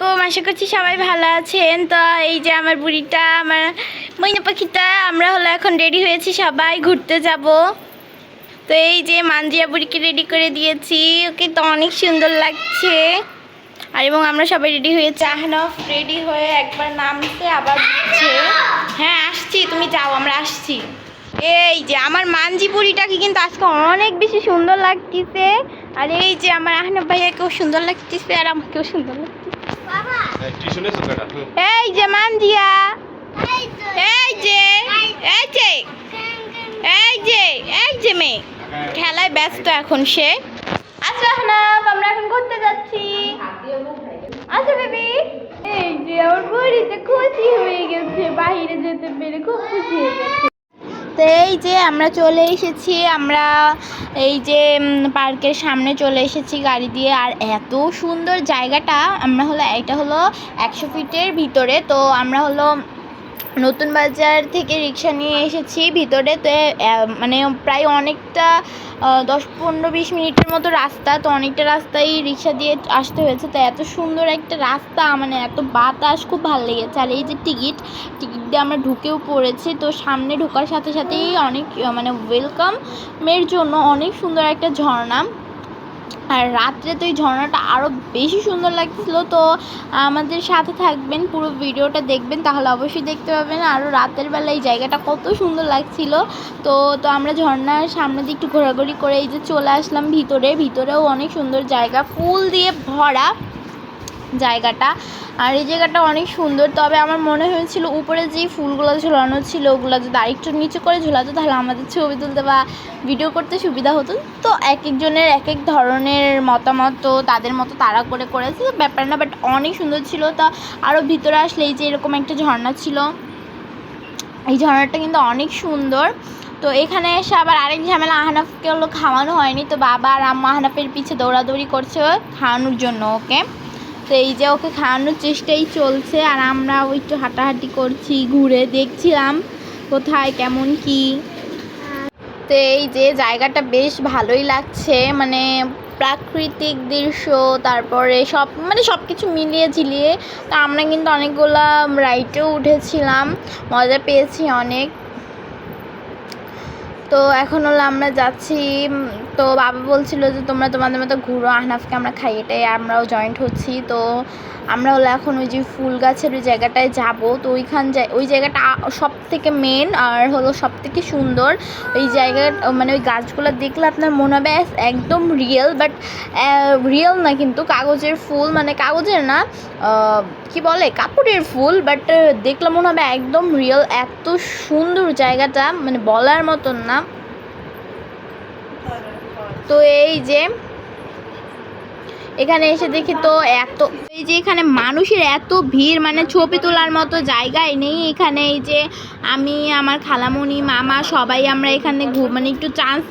আলাইকুম, আশা করছি সবাই ভালো আছেন। তো এই যে আমার বুড়িটা, আমার মইনা পাখিটা, আমরা হলো এখন রেডি হয়েছি সবাই ঘুরতে যাব। তো এই যে মানজিয়া বুড়িকে রেডি করে দিয়েছি, ওকে তো অনেক সুন্দর লাগছে। আর এবং আমরা সবাই রেডি হয়েছি আহনফ রেডি হয়ে একবার নামছে আবার হ্যাঁ আসছি, তুমি যাও, আমরা আসছি। এই যে আমার মানজি বুড়িটাকে কিন্তু আজকে অনেক বেশি সুন্দর লাগতেছে। আর এই যে আমার আহনফ ভাইয়াকেও সুন্দর লাগতেছে, আর আমাকেও সুন্দর লাগতেছে। এই যে মানজিয়া। এই যে এই যে এই যে এই যে মেয়ে। খেলায় ব্যস্ত এখন সে। আচ্ছা আহনাফ আমরা এখন ঘুরতে যাচ্ছি। আচ্ছা বেবি। এই যে আমার বুড়িতে খুশি হয়ে গেছে বাইরে যেতে পেরে খুব খুশি হয়ে গেছে। এই যে আমরা চলে এসেছি, আমরা এই যে পার্কের সামনে চলে এসেছি গাড়ি দিয়ে। আর এত সুন্দর জায়গাটা, আমরা হলো, এটা হলো একশো ফিটের ভিতরে। তো আমরা হলো নতুন বাজার থেকে রিক্সা নিয়ে এসেছি। ভিতরে তো মানে প্রায় অনেকটা দশ পনেরো বিশ মিনিটের মতো রাস্তা, তো অনেকটা রাস্তাই রিক্সা দিয়ে আসতে হয়েছে। তো এত সুন্দর একটা রাস্তা মানে এত বাতাস, খুব ভালো লেগেছে। আর এই যে টিকিট টিকিট দিয়ে আমরা ঢুকেও পড়েছি। তো সামনে ঢোকার সাথে সাথেই অনেক মানে ওয়েলকামের জন্য অনেক সুন্দর একটা ঝর্ণা। আর রাত্রে তো এই ঝর্ণাটা আরও বেশি সুন্দর লাগছিল, তো আমাদের সাথে থাকবেন, পুরো ভিডিওটা দেখবেন, তাহলে অবশ্যই দেখতে পাবেন। আরও রাতের বেলা এই জায়গাটা কত সুন্দর লাগছিল। তো তো আমরা ঝর্ণার সামনে দিয়ে একটু ঘোরাঘুরি করে এই যে চলে আসলাম ভিতরে। ভিতরেও অনেক সুন্দর জায়গা, ফুল দিয়ে ভরা। জায়গাটা। আর এই জায়গাটা অনেক সুন্দর, তবে আমার মনে হয়েছিল উপরে যেই ফুলগুলো ঝোলানো ছিল, ওগুলো যদি আরেকটু নিচু করে ঝোলাতো, তাহলে আমাদের ছবি তুলতে বা ভিডিও করতে সুবিধা হতো। তো এক একজনের এক এক ধরনের মতামত তো তাদের মতো তারা করে করেছে ব্যাপার না বাট অনেক সুন্দর ছিল। তা আরও ভিতরে আসলে এই যে এরকম একটা ঝর্ণা ছিল, এই ঝর্ণাটা কিন্তু অনেক সুন্দর। তো এখানে এসে আবার আরেক ঝামেলা, আহনাফকে হলো খাওয়ানো হয়নি, তো বাবা আর আম্মা আহনাফের পিছে দৌড়াদৌড়ি করছে খাওয়ানোর জন্য ওকে। তো এই যে ওকে খাওয়ানোর চেষ্টাই চলছে আর আমরা ওই একটু হাঁটাহাঁটি করছি, ঘুরে দেখছিলাম কোথায়, কেমন কি। তো এই যে জায়গাটা বেশ ভালোই লাগছে মানে প্রাকৃতিক দৃশ্য, তারপরে সব মানে সব কিছু মিলিয়ে ঝিলিয়ে। তো আমরা কিন্তু অনেকগুলা রাইডেও উঠেছিলাম, মজা পেয়েছি অনেক। তো এখন হলো আমরা যাচ্ছি তো বাবা বলছিল যে তোমরা তোমাদের মতো ঘুরো, আহনাফকে আমরা খাইয়ে এটাই আমরাও জয়েন্ট হচ্ছি, তো আমরা হলো এখন ওই যে ফুল গাছের ওই জায়গাটায় যাব। তো ওইখান ওই জায়গাটা সব থেকে মেন আর হলো সব থেকে সুন্দর। ওই জায়গা মানে ওই গাছগুলো দেখলে আপনার মনে হবে একদম রিয়েল বাট রিয়েল না কিন্তু কাগজের ফুল মানে কাগজের না কি বলে, কাপড়ের ফুল বাট দেখলে মনে হবে একদম রিয়েল এত সুন্দর জায়গাটা মানে বলার মতন না। তো এই যে এখানে এসে দেখি তো এত এই যে এখানে মানুষের এত ভিড় মানে ছবি তোলার মতো জায়গায় নেই এখানে। এই যে আমি, আমার খালামণি মামা সবাই আমরা এখানে মানে একটু চান্স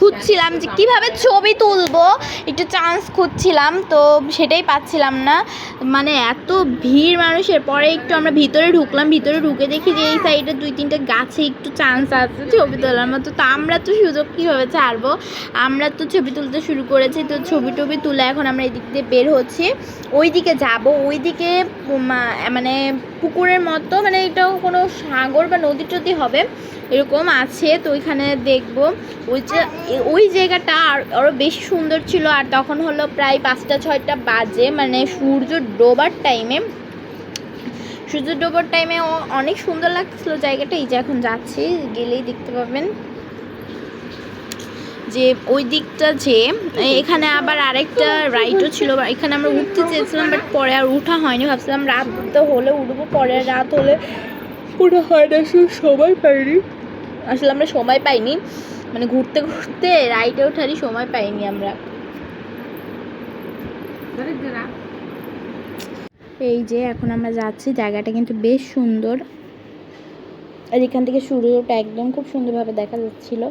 খুঁজছিলাম যে কীভাবে ছবি তুলবো। একটু চান্স খুঁজছিলাম, তো সেটাই পাচ্ছিলাম না। মানে এত ভিড় মানুষের। পরে একটু আমরা ভিতরে ঢুকলাম, ভিতরে ঢুকে দেখি যে এই সাইডে দুই তিনটে গাছে একটু চান্স আছে ছবি তোলার মতো। তো আমরা তো সুযোগ কীভাবে ছাড়বো? আমরা তো ছবি তুলতে শুরু করেছি, তো ছবি টবি তুলে এখন আমরা এদিক দিয়ে বের হচ্ছি। ওই দিকে যাব ওই দিকে মানে পুকুরের মতো মানে এটাও কোনো সাগর বা নদী টদী হবে, এরকম আছে, তো ওইখানে দেখব। ওই যে, ওই জায়গাটা আর আরও বেশি সুন্দর ছিল, আর তখন হলো প্রায় পাঁচটা, ছয়টা বাজে মানে সূর্য ডোবার টাইমে সূর্য ডোবার টাইমে অনেক সুন্দর লাগছিল জায়গাটা। এই যে এখন যাচ্ছি, গেলেই দেখতে পাবেন। যে ওই দিকটা যে এখানে আবার আরেকটা রাইডও ছিল এখানে আমরা উঠতে চেয়েছিলাম বাট পরে আর উঠা হয়নি, ভাবছিলাম রাত তো হলে উঠবো, পরে রাত হলে ওঠা হয় না সময় পাইনি। আসলে আমরা সময় পাইনি মানে ঘুরতে ঘুরতে রাইডে ওঠারই সময় পাইনি আমরা। এই যে, এখন আমরা যাচ্ছি, জায়গাটা কিন্তু বেশ সুন্দর। আর এখান থেকে সূর্যটা একদম খুব সুন্দরভাবে দেখা যাচ্ছিল।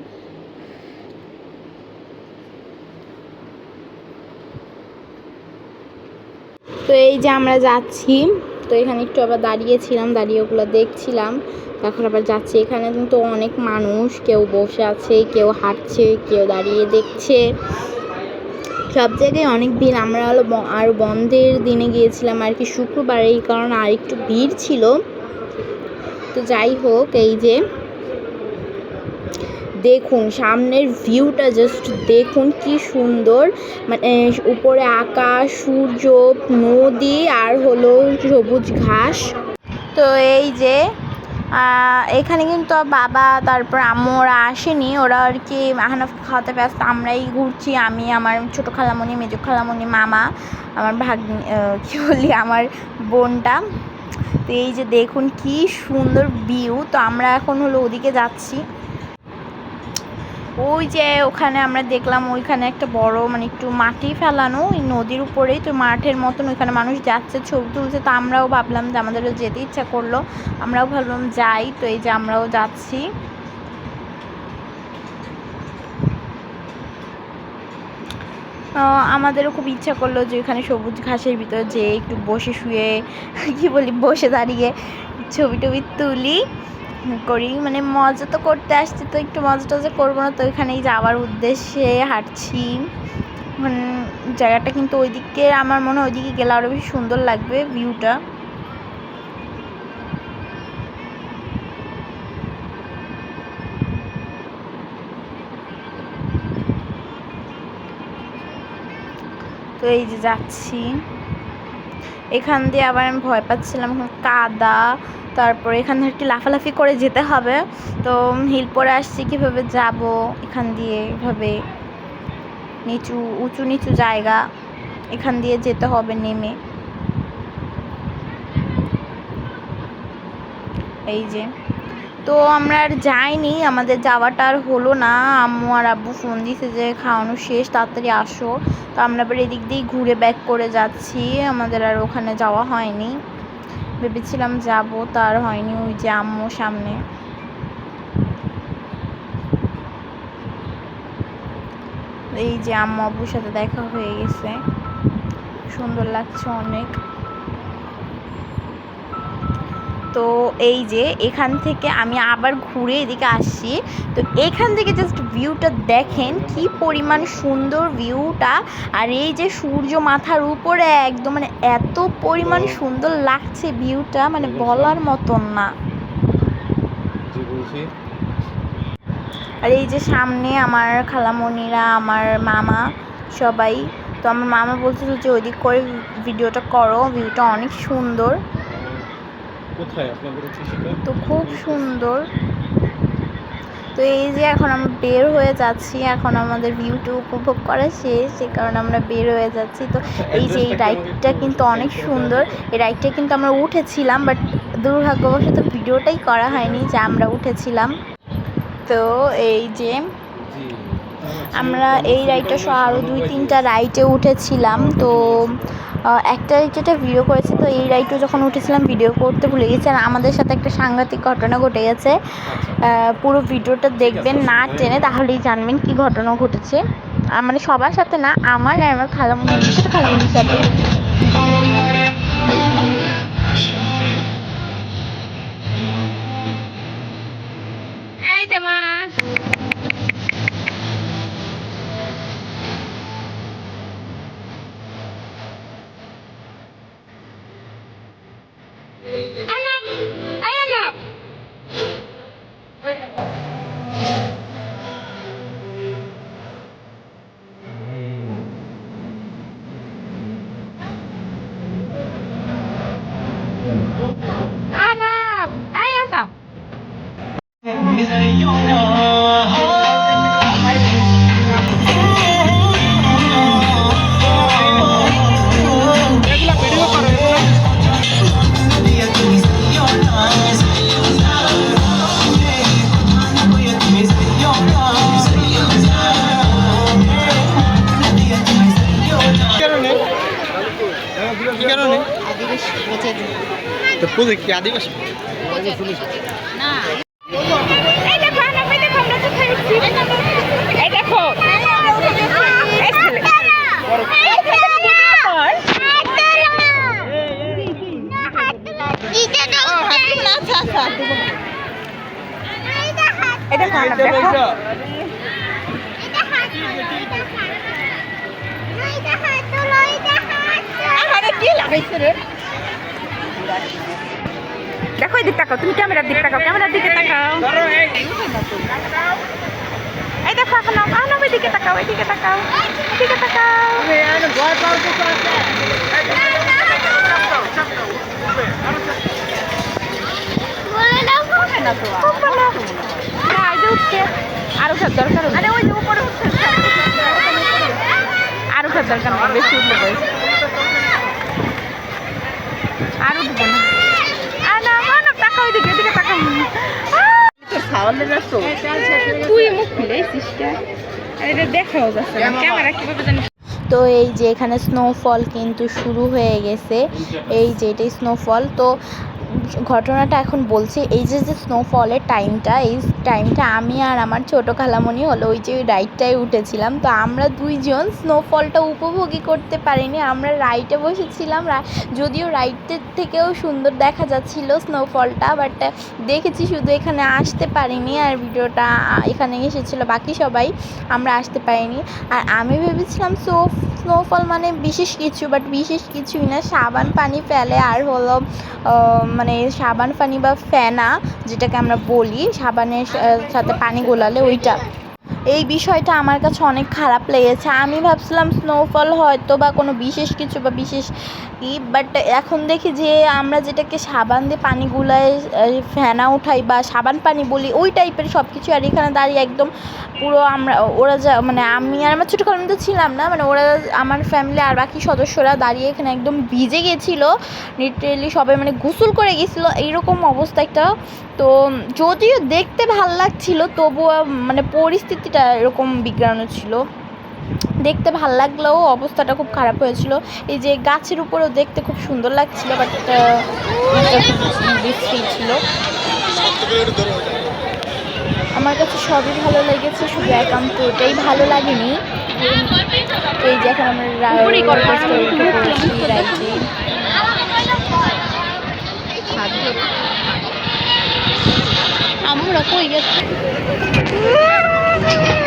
তো এই যে আমরা যাচ্ছি, তো এখানে একটু আবার দাঁড়িয়েছিলাম, দাঁড়িয়ে ওগুলো দেখছিলাম। এখন আবার যাচ্ছি। এখানে কিন্তু অনেক মানুষ, কেউ বসে আছে, কেউ হাঁটছে, কেউ দাঁড়িয়ে দেখছে। সব জায়গায় অনেক ভিড়। আমরা হলো আর বন্ধের দিনে গিয়েছিলাম আর কি শুক্রবার। এই কারণে আর একটু ভিড় ছিল। তো যাই হোক, এই যে দেখুন সামনের ভিউটা জাস্ট দেখুন কি সুন্দর। মানে উপরে আকাশ সূর্য নদী আর হলো সবুজ ঘাস। তো এই যে এখানে কিন্তু বাবা তারপর আম্মু ওরা আসেনি। ওরা আর কি মাহানফ খাওয়াতে ব্যস্ত। আমরাই ঘুরছি আমি আমার ছোটো খালামণি মেজো খালামণি মামা আমার আহ, কী বলি আমার বোনটা। তো এই যে দেখুন কি সুন্দর ভিউ তো আমরা এখন হলো ওদিকে যাচ্ছি। ওই যে ওখানে আমরা দেখলাম ওইখানে একটা বড় মানে একটু মাটি ফেলানো, ওই নদীর উপরেই তো মাঠের মতন ওইখানে মানুষ যাচ্ছে, ছবি তুলছে, তো আমরাও ভাবলাম যে আমাদেরও যেতে ইচ্ছা করল, আমরাও ভাবলাম যাই, তো এই যে আমরাও যাচ্ছি। আমাদেরও খুব ইচ্ছা করল যে ওখানে সবুজ ঘাসের ভিতরে যে একটু বসে শুয়ে, কি বলি, বসে দাঁড়িয়ে ছবি টবি তুলি। করি। মানে মজা তো করতে আসছি, তো একটু মজা টজা করব না, তো ওইখানেই যাওয়ার উদ্দেশ্যে হাঁটছি। মানে জায়গাটা কিন্তু ওইদিকে, আমার মনে হয় ওইদিকে গেলে আরও বেশি সুন্দর লাগবে ভিউটা। তো এই যে যাচ্ছি। এখান দিয়ে আবার আমি ভয় পাচ্ছিলাম, কাদা তারপরে এখান থেকে লাফালাফি করে যেতে হবে। তো হিল পরে আসছি, কীভাবে যাব এখান দিয়ে? এভাবে নিচু, উঁচু নিচু জায়গা, এখান দিয়ে যেতে হবে নেমে। এই যে। তো আমরা আর যাইনি, আমাদের যাওয়াটা আর হলো না। আম্মু আর আব্বু ফোন দিয়েছে যে, খাওয়ানো শেষ, তাড়াতাড়ি আসো। তো আমরা আবার এদিক দিয়েই ঘুরে ব্যাক করে যাচ্ছি। আমাদের আর ওখানে যাওয়া হয়নি। ভেবেছিলাম যাব, তার হয়নি ওই যে আম্মু সামনে। এই যে আম্মু আব্বুর সাথে দেখা হয়ে গেছে। সুন্দর লাগছে অনেক। তো এই যে এখান থেকে আমি আবার ঘুরে এদিকে আসছি। তো এখান থেকে জাস্ট ভিউটা দেখেন কি পরিমাণ সুন্দর ভিউটা আর এই যে সূর্য মাথার উপরে একদম মানে এত পরিমাণ সুন্দর লাগছে ভিউটা মানে বলার মতন না। আর এই যে সামনে আমার খালামণিরা আমার মামা সবাই। তো আমার মামা বলছিল যে ওইদিক করে ভিডিওটা করো ভিউটা অনেক সুন্দর। কোথায় আপনাদের হচ্ছে সেটা? তো খুব সুন্দর। তো এই যে এখন আমরা বের হয়ে যাচ্ছি এখন আমাদের ভিউটা উপভোগ করা শেষ সে কারণে আমরা বের হয়ে যাচ্ছি। তো এই যে এই রাইডটা কিন্তু অনেক সুন্দর। এই রাইডটা কিন্তু আমরা উঠেছিলাম বাট দুর্ভাগ্যবশত ভিডিওটাই করা হয়নি যে আমরা উঠেছিলাম। তো এই যে আমরা এই রাইডটা সহ আরও দুই তিনটা রাইডে উঠেছিলাম। তো একটা যেটা ভিডিও করেছি তো এই রাইডও যখন উঠেছিলাম ভিডিও করতে ভুলে গেছি। আর আমাদের সাথে একটা সাংঘাতিক ঘটনা ঘটে গেছে। পুরো ভিডিওটা দেখবেন না টেনে তাহলেই জানবেন কি ঘটনা ঘটেছে। মানে সবার সাথে না আমার আর আমার খালামুনির সাথে খালামুনির সাথে। I কি কারণে? তো পুজো কি আদিবাসী? এই দেখো আনাম, কি লাগাইছে রে। দেখো এদিক তাকাও, তুমি ক্যামেরার দিকে তাকাও, ক্যামেরার দিকে তাকাও। এই দেখো, এখন এখন ওই দিকে তাকাও, এদিকে তাকাও এদিকে তাকাও। এই যে উঠছে আরও খার দরকার আরে ওই যে উপরে উঠছে। আরও খার দরকার বেশি উঠলে বয়স আর উঠবো না আর না মানব তাকাও এদিকে এদিকে তাকাও তুই মুখ খুলে এটা দেখাও যাচ্ছে ক্যামেরা কীভাবে জানি তো এই যে এখানে স্নোফল কিন্তু শুরু হয়ে গেছে। এই যে এটাই স্নোফল তো ঘটনাটা এখন বলছি, এই যে যে স্নোফলের টাইমটা এই টাইমটা আমি আর আমার ছোটো খালামণি হলো, ওই যে ওই রাইডটায় উঠেছিলাম। তো আমরা দুইজন স্নোফলটা উপভোগই করতে পারিনি। আমরা রাইডে বসেছিলাম যদিও রাইডের থেকেও সুন্দর দেখা যাচ্ছিল স্নোফলটা বাট দেখেছি শুধু এখানে আসতে পারিনি আর ভিডিওটা এখানে এসেছিল বাকি সবাই, আমরা আসতে পারিনি। আর আমি ভেবেছিলাম সো স্নোফল মানে বিশেষ কিছু বাট বিশেষ কিছুই না, সাবান পানি ফেলে আর হলো মানে সাবান পানি বা ফেনা যেটাকে আমরা বলি সাবানের সাথে পানি গোলালে ওইটা এই বিষয়টা আমার কাছে অনেক খারাপ লেগেছে। আমি ভাবছিলাম স্নোফল হয়তো বা কোনো বিশেষ কিছু বা বিশেষ ই বাট এখন দেখি যে আমরা যেটাকে সাবান দিয়ে পানি গুলায় ফেনা উঠাই বা সাবান পানি বলি, ওই টাইপের সব কিছু আর এখানে দাঁড়িয়ে একদম পুরো আমরা, ওরা যা মানে আমি আর আমার ছোটো তো ছিলাম না মানে ওরা, আমার ফ্যামিলি আর বাকি সদস্যরা দাঁড়িয়ে এখানে একদম ভিজে গেছিল লিটারেলি সবাই মানে গোসল করে গেছিল, এইরকম অবস্থা একটা। তো যদিও দেখতে ভালো লাগছিল, তবুও মানে পরিস্থিতিটা এরকম বিগ্রানো ছিল। দেখতে ভালো লাগলেও অবস্থাটা খুব খারাপ হয়েছিল। এই যে গাছের উপরেও দেখতে খুব সুন্দর লাগছিল বাট বিশ্রী ছিল। আমার কাছে সবই ভালো লেগেছে, শুধু একান্ত ওটাই ভালো লাগেনি। এই যে এখন আমরা আমরা কই গেছি? Thank you.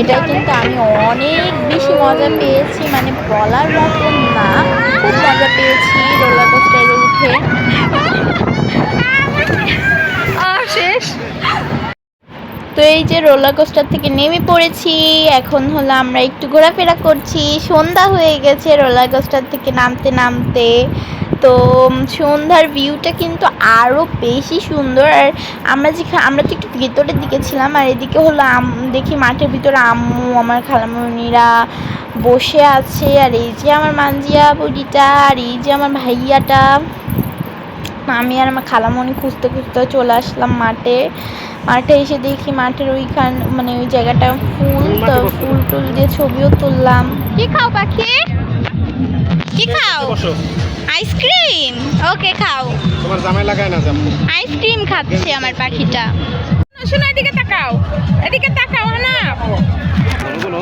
এটাই কিন্তু আমি অনেক বেশি মজা পেয়েছি মানে বলার মতন না। খুব মজা পেয়েছি রোলার কোস্টারে উঠে। শেষ। তো এই যে রোলার কোস্টার থেকে নেমে পড়েছি এখন হলো আমরা একটু ঘোরাফেরা করছি। সন্ধ্যা হয়ে গেছে রোলার কোস্টার থেকে নামতে নামতে। তো সন্ধ্যার ভিউটা কিন্তু আরও বেশি সুন্দর। আর আমরা যেখানে আমরা তো একটু ভেতরের দিকে ছিলাম আর এদিকে হলো আম দেখি মাঠের ভিতরে আম্মু আমার খালামণিরা বসে আছে। আর এই যে আমার মাঞ্জিয়া বুড়িটা আর এই যে আমার ভাইয়াটা আমি আর আমার খালামণি খুঁজতে খুঁজতে চলে আসলাম মাঠে। মাঠে এসে দেখি মাঠের ওইখান মানে ওই জায়গাটা ফুল তো ফুল টুল দিয়ে ছবিও তুললাম। কি খাও পাখি? কি খাও? আইসক্রিম? ওকে খাও। তোমার জামাই লাগায় না যাব আইসক্রিম খাচ্ছে আমার পাখিটা। শোনো এদিকে তাকাও। এদিকে তাকাও না বলো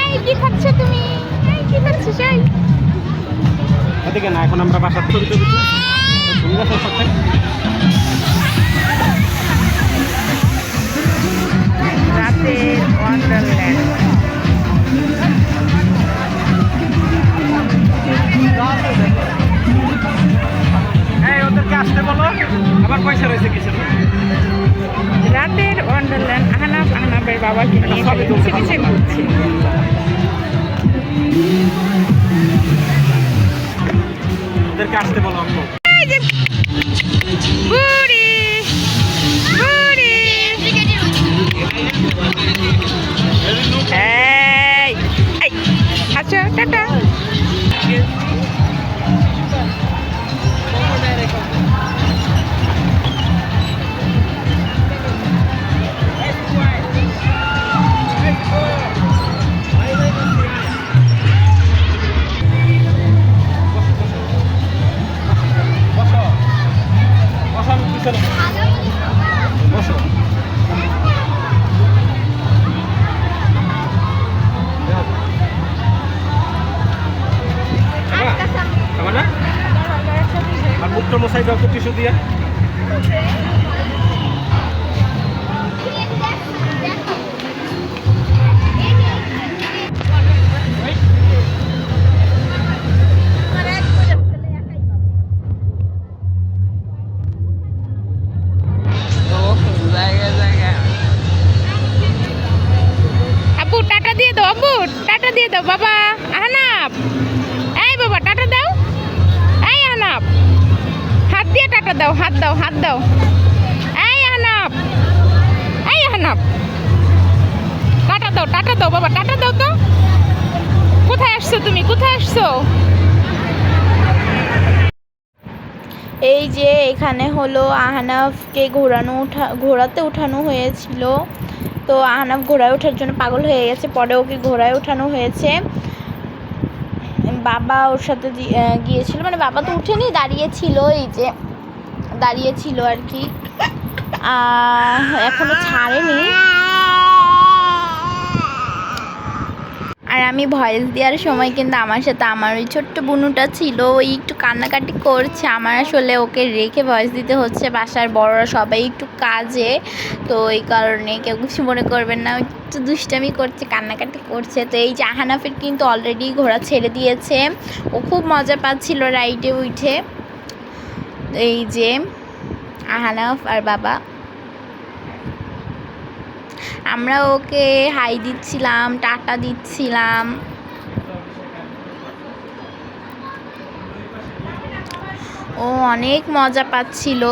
এই কি খাচ্ছ তুমি? এই কি খাচ্ছ সেই এদিকে না এখন আমরা বাসার ছবি টবি তুমি যাচ্ছ সাথে রাতের ওয়ান্ডারল্যান্ড এই ওদেরকে আসতে বলো। আবার পয়সা রয়েছে কিসের? রাতের ওয়ান্ডারল্যান্ড আহনাফ আহনাফের বাবাকে নিয়ে সবই তো পিছে পিছে ঘুরছে। ওদেরকে আসতে বলো আম্মু এই আচ্ছা টাটা দাও, বাবা, আহনাব। এই বাবা, টাটা দাও। এই আহনাব, হাত দিয়ে টাটা দাও, হাত দাও হাত দাও। এই আহনাব এই আহনাব। টাটা দাও টাটা দাও, বাবা, টাটা দাও তো। কোথায় আসছো তুমি? কোথায় আসছো? এই যে এখানে হলো আহনাফকে ঘোরানো উঠা ঘোরাতে উঠানো হয়েছিল। তো আহনাফ ঘোড়ায় ওঠার জন্য পাগল হয়ে গেছে, পরে ওকে ঘোড়ায় ওঠানো হয়েছে। বাবা ওর সাথে গিয়েছিল মানে বাবা তো উঠেনি দাঁড়িয়েছিল এই যে দাঁড়িয়েছিল আর কি। এখনও ছাড়েনি। আর আমি ভয়েস দেওয়ার সময় কিন্তু আমার সাথে আমার ওই ছোট্ট বুনুটা ছিল ওই একটু কান্নাকাটি করছে। আমার আসলে ওকে রেখে ভয়েস দিতে হচ্ছে, বাসার বড়রা সবাই একটু কাজে। তো এই কারণে কেউ কিছু মনে করবেন না একটু দুষ্টামি করছে, কান্নাকাটি করছে। তো এই জাহানাফের কিন্তু অলরেডি ঘোড়া ছেড়ে দিয়েছে। ও খুব মজা পাচ্ছিল রাইডে উঠে। এই যে আহানাফ আর বাবা। আমরা ওকে হাই দিচ্ছিলাম, টাটা দিচ্ছিলাম। ও অনেক মজা পাচ্ছিল।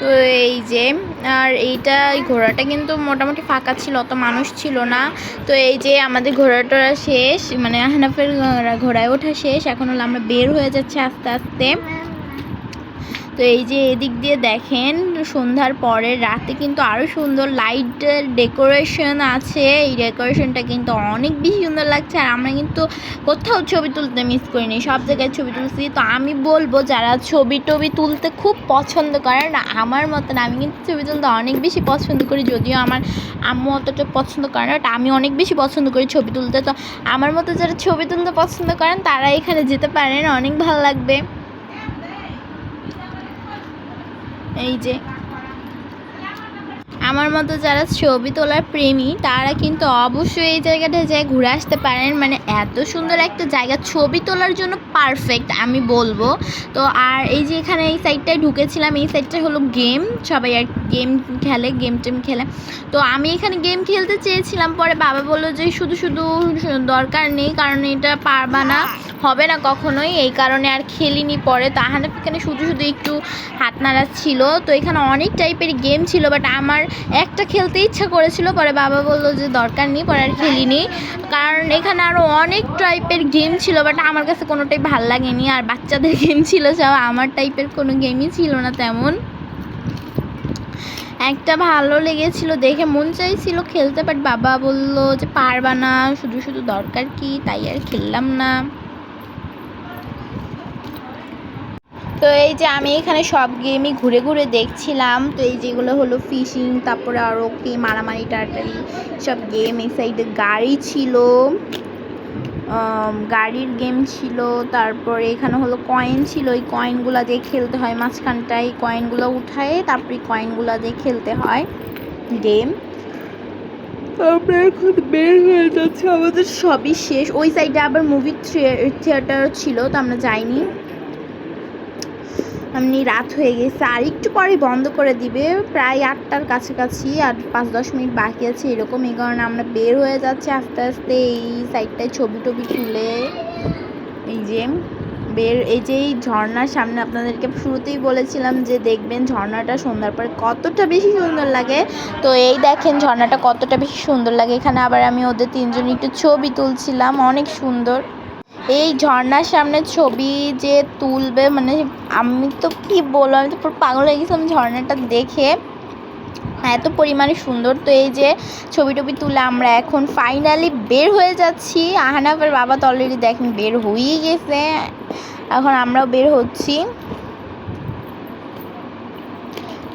তো এই যে, আর এইটা, এই ঘোড়াটা কিন্তু মোটামুটি ফাঁকা ছিল, অত মানুষ ছিল না। তো এই যে আমাদের ঘোড়াটা শেষ মানে আহনাফের ঘোড়ায় ওঠা শেষ, এখন হলো আমরা বের হয়ে যাচ্ছে আস্তে আস্তে। তো এই যে এদিক দিয়ে দেখেন, সন্ধ্যার পরে রাতে কিন্তু আরও সুন্দর লাইটের ডেকোরেশন আছে। এই ডেকোরেশনটা কিন্তু অনেক বেশি সুন্দর লাগছে। আর আমরা কিন্তু কোথাও ছবি তুলতে মিস করিনি, সব জায়গায় ছবি তুলছি। তো আমি বলব, যারা ছবি টবি তুলতে খুব পছন্দ করে না আমার মতন আমি কিন্তু ছবি তুলতে অনেক বেশি পছন্দ করি, যদিও আমার আম্মু অতটা পছন্দ করে না আমি অনেক বেশি পছন্দ করি ছবি তুলতে। তো আমার মতো যারা ছবি তুলতে পছন্দ করেন, তারা এখানে যেতে পারেন, অনেক ভালো লাগবে। এই যে আমার মতো যারা ছবি তোলার প্রেমী, তারা কিন্তু অবশ্যই এই জায়গাটায় যায় ঘুরে আসতে পারেন। মানে এত সুন্দর একটা জায়গা, ছবি তোলার জন্য পারফেক্ট আমি বলব। তো আর এই যে এখানে এই সাইডটায় ঢুকেছিলাম, এই সাইডটা হলো গেম। সবাই আর গেম খেলে, গেম টেম খেলে। তো আমি এখানে গেম খেলতে চেয়েছিলাম, পরে বাবা বলল যে শুধু শুধু দরকার নেই, কারণ এটা পারবা না, হবে না কখনোই। এই কারণে আর খেলিনি পরে। তো এখানে শুধু শুধু একটু হাত নাড়া ছিল। তো এখানে অনেক টাইপের গেম ছিল বাট আমার একটা খেলতে ইচ্ছা করেছিল, পরে বাবা বলল যে দরকার নেই, পরে আর খেলিনি। কারণ এখানে আরও অনেক টাইপের গেম ছিল বাট আমার কাছে কোনোটাই ভালো লাগেনি। আর বাচ্চাদের গেম ছিল, সব আমার টাইপের কোনো গেমই ছিল না তেমন। একটা ভালো লেগেছিল, দেখে মন চাইছিল খেলতে বাট বাবা বলল যে পারবা না, শুধু শুধু দরকার কি, তাই আর খেললাম না। তো এই যে আমি এখানে সব গেমই ঘুরে ঘুরে দেখছিলাম। তো এই যেগুলো হলো ফিশিং তারপরে আরও কি মারামারি টাটারি সব গেম এই সাইডে গাড়ি ছিল গাড়ির গেম ছিল তারপরে এখানে হলো কয়েন ছিল ওই কয়েনগুলো দিয়ে খেলতে হয় মাঝখানটায় কয়েনগুলো উঠায়ে তারপরে কয়েনগুলো দিয়ে খেলতে হয় গেম আমরা এখন বের হয়ে যাচ্ছে আমাদের সবই শেষ। ওই সাইডে আবার মুভি থিয়েটার ছিল তো আমরা যাইনি। এমনি রাত হয়ে গেছে। আর একটু পরেই বন্ধ করে দিবে। প্রায় আটটার কাছাকাছি আর পাঁচ দশ মিনিট বাকি আছে। এরকম এই কারণে আমরা বের হয়ে যাচ্ছি আস্তে আস্তে এই সাইডটায় ছবি টবি তুলে। এই যে, বের, এই যে এই ঝর্ণার সামনে আপনাদেরকে শুরুতেই বলেছিলাম যে দেখবেন ঝর্ণাটা সন্ধ্যার পরে কতটা বেশি সুন্দর লাগে। তো এই দেখেন ঝর্ণাটা কতটা বেশি সুন্দর লাগে। এখানে আবার আমি ওদের তিনজন একটু ছবি তুলছিলাম। অনেক সুন্দর। এই ঝর্ণার সামনে ছবি যে তুলবে মানে আমি তো কি বলব, আমি তো পুরো পাগল হয়ে গেছিলাম ঝর্ণাটা দেখে। এত পরিমাণে সুন্দর। তো এই যে ছবি টবি তুলে আমরা এখন ফাইনালি বের হয়ে যাচ্ছি। আহানাফের বাবা তো অলরেডি দেখেন বের হয়েই গেছে। এখন আমরাও বের হচ্ছি।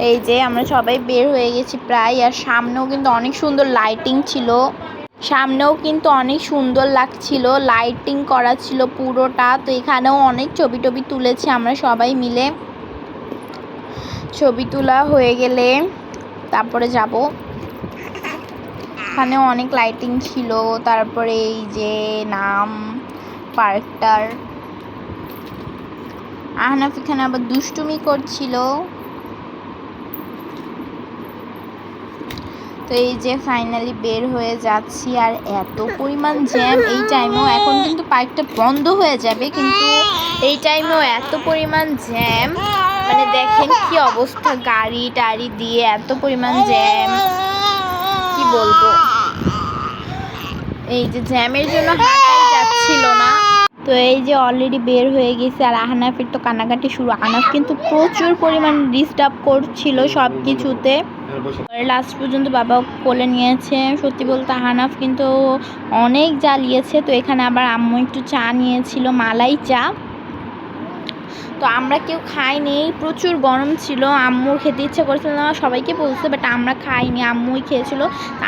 এই যে আমরা সবাই বের হয়ে গেছি প্রায়, আর সামনেও কিন্তু অনেক সুন্দর লাইটিং ছিল। সামনেও কিন্তু অনেক সুন্দর লাগছিল লাইটিং করা ছিল পুরোটা, তো এখানেও অনেক ছবি টবি তুলেছি আমরা সবাই মিলে। ছবি তোলা হয়ে গেলে তারপরে যাব। এখানেও অনেক লাইটিং ছিল, তারপরে এই যে নাম পার্কটার আহনাফ এখানে আবার দুষ্টুমি করছিল। তো এই যে ফাইনালি বের হয়ে যাচ্ছি আর এত পরিমাণ জ্যাম এই টাইমেও এখন কিন্তু পার্কটা বন্ধ হয়ে যাবে, কিন্তু এই টাইমেও এত পরিমাণ জ্যাম মানে দেখেন কি অবস্থা, গাড়ি টাড়ি দিয়ে এত পরিমাণ জ্যাম কি বলব? এই যে জ্যামের জন্য হাঁটাই যাচ্ছিল না। তো এই যে অলরেডি বের হয়ে গেছে আর আহনাফের তো কান্নাকাটি শুরু, আহনাফ কিন্তু প্রচুর পরিমাণ ডিস্টার্ব করছিল সব কিছুতে লাস্ট পর্যন্ত বাবা কোলে নিয়েছে। সত্যি বলতে হানাফ কিন্তু অনেক জ্বালিয়েছে। তো এখানে আবার আম্মু একটু চা নিয়েছিল, মালাই চা। তো আমরা কেউ খাইনি প্রচুর গরম ছিল। আম্মুর খেতে ইচ্ছে করেছিল না, সবাইকে বলছে বাট আমরা খাইনি, আম্মুই খেয়েছিল।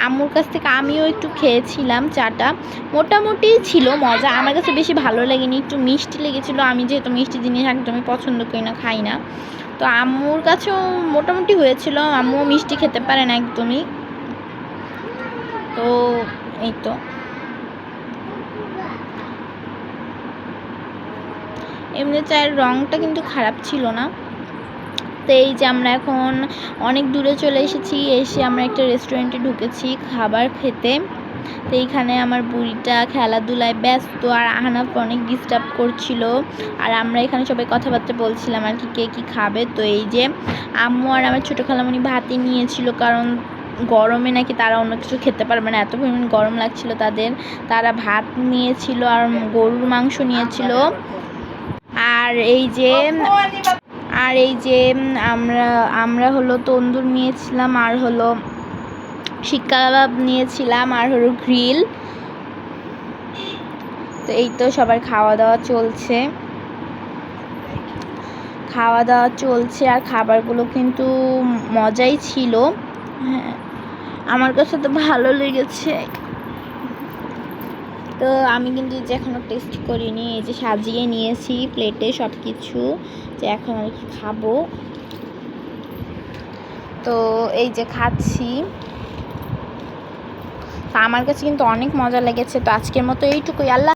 আম্মুর কাছ থেকে আমিও একটু খেয়েছিলাম চাটা। মোটামুটি ছিল মজা, আমার কাছে বেশি ভালো লাগেনি, একটু মিষ্টি লেগেছিলো। আমি যেহেতু মিষ্টি জিনিস একদমই পছন্দ করি না, খাই না। তো আম্মুর কাছেও মোটামুটি হয়েছিল। আম্মুও মিষ্টি খেতে পারে না একদমই। তো এই তো। এমনি চায়ের রঙটা কিন্তু খারাপ ছিল না। তো এই যে আমরা এখন অনেক দূরে চলে এসেছি, এসে আমরা একটা রেস্টুরেন্টে ঢুকেছি খাবার খেতে। তো এইখানে আমার বুড়িটা খেলাধুলায় ব্যস্ত আর আহনাফ অনেক ডিস্টার্ব করছিল। আর আমরা এখানে সবাই কথাবার্তা বলছিলাম আর কি, কে কী খাবে। তো এই যে আম্মু আর আমার ছোটো খালামণি ভাতই নিয়েছিল কারণ গরমে নাকি তারা অন্য কিছু খেতে পারবে না। এত পরিমাণ গরম লাগছিল তাদের। তারা ভাত নিয়েছিল আর গরুর মাংস নিয়েছিল। আর এই যে আর এই যে আমরা আমরা হলো তন্দুর নিয়েছিলাম আর হলো শিক্কা কাবাব নিয়েছিলাম আর হলো গ্রিল। তো এই তো সবার খাওয়া দাওয়া চলছে। খাওয়া দাওয়া চলছে আর খাবারগুলো কিন্তু মজাই ছিল। হ্যাঁ আমার কাছে তো ভালো লেগেছে। তো আমি কিন্তু যে এখনও টেস্ট করিনি, এই যে সাজিয়ে নিয়েছি প্লেটে সব কিছু যে এখন আর কি খাব। তো এই যে খাচ্ছি। তো আমার কাছে কিন্তু অনেক মজা লেগেছে তো আজকের মতো এইটুকুই। আল্লাহ